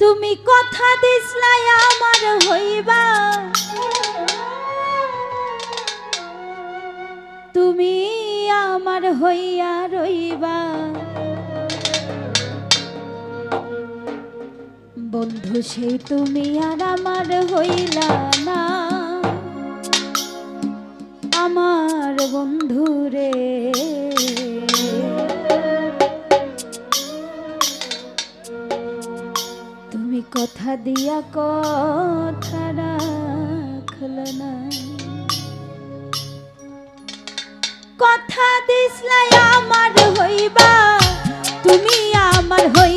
তুমি কথা দিসলাই আমার হইবা। তুমি আমার হইয়া রইবা। বন্ধু সেই তুমি আর আমার হইলা না। আমার বন্ধুরে কথা দিয়া কথা রাখল না। কথা দিসলাই আমার হইবা তুমি আমার হই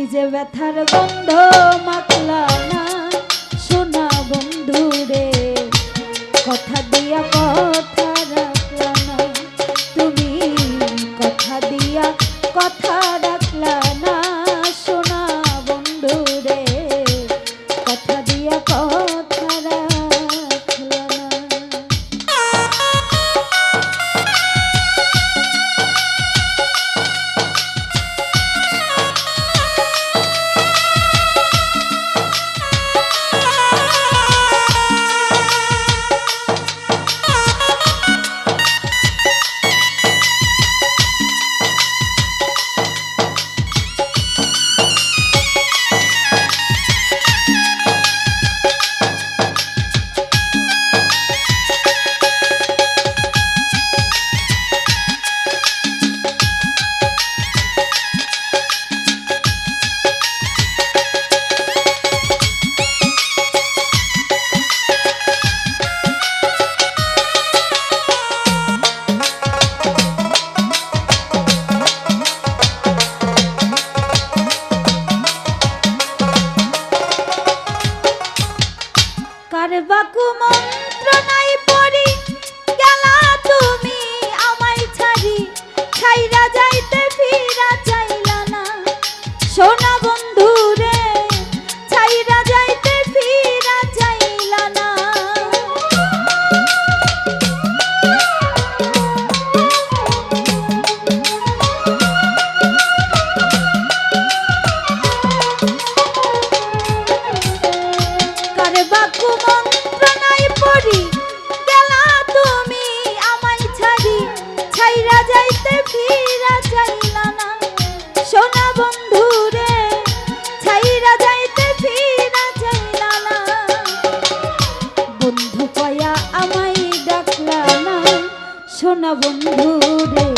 নিজে ব্যথার বন্ধ মাতলা de Bakumon, trona বন্ধু রে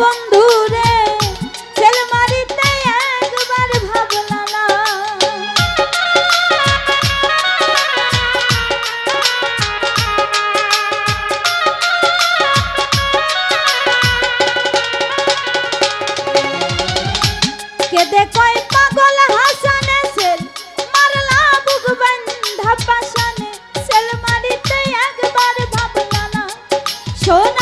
বন্ধু রে সেল মারিতে একবার ভাবলা না কেদে কই পাগল হাসানে সেল, মারলা বুক বান্ধা পাশানে। সেল মারিতে একবার ভাবলা না সোনা